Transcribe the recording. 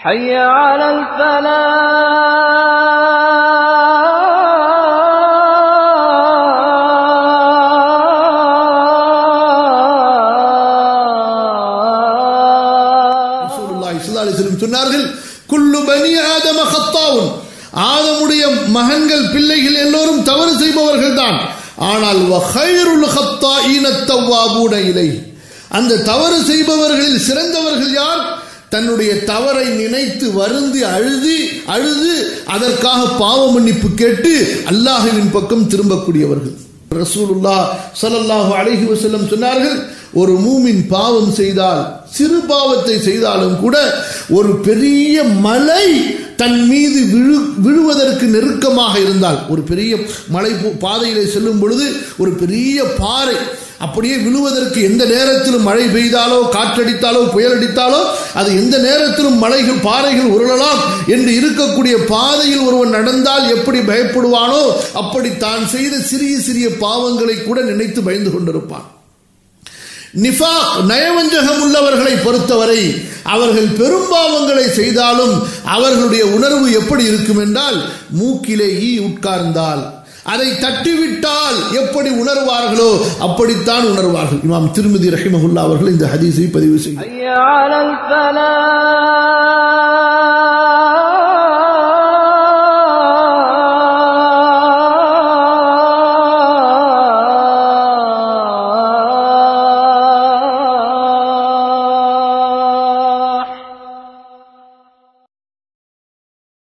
حي على الفلاح ரசூலுல்லாஹி ஸல்லல்லாஹு அலைஹி வஸல்லம் சொன்னார்கள் குல்லு பனி ஆதம ஹத்தாவுன் ஆதமுடைய மகன்கள் பிள்ளைகள் எல்லோரும் தவறு செய்பவர்கள் தான் ஆனால் வஹைருல் ஹத்தாயின தவ்வாபூன இலை அந்த தவறு செய்பவர்களில் சிறந்தவர்கள் யார் தன்னுடைய தவறை நினைத்து வருந்து அழுது அழுது அதற்காக பாவ மன்னிப்பு கேட்டு அல்லாஹுவின் பக்கம் திரும்பக்கூடியவர்கள். ரசூலுல்லா சலல்லாஹு அழகி வசல்லம் சொன்னார்கள் ஒரு மூமின் பாவம் செய்தால் சிறு பாவத்தை செய்தாலும் கூட ஒரு பெரிய மலை தன் மீது விழு விழுவதற்கு நெருக்கமாக இருந்தால் ஒரு பெரிய மலை பாதையிலே செல்லும் பொழுது ஒரு பெரிய பாறை அப்படியே விழுவதற்கு எந்த நேரத்திலும் மழை பெய்தாலோ காற்றடித்தாலோ புயல் அடித்தாலோ அது எந்த நேரத்திலும் மலைகள் பாறைகள் உருளலாம் என்று இருக்கக்கூடிய பாதையில் ஒருவன் நடந்தால் எப்படி பயப்படுவானோ அப்படி தான் செய்த சிறிய சிறிய பாவங்களை கூட நினைத்து பயந்து கொண்டிருப்பான். நிஃபாக் நயவஞ்சகம் உள்ளவர்களை பொறுத்தவரை அவர்கள் பெரும்பாவங்களை செய்தாலும் அவர்களுடைய உணர்வு எப்படி இருக்கும் என்றால் மூக்கிலே ஈ உட்கார்ந்தால். அதை தட்டிவிட்டால் எப்படி உணர்வார்களோ அப்படித்தான் உணர்வார்கள். இமாம் திருமதி ரஹிமகுல்லா அவர்கள் இந்த ஹதீஸை பதிவு செய்தார்.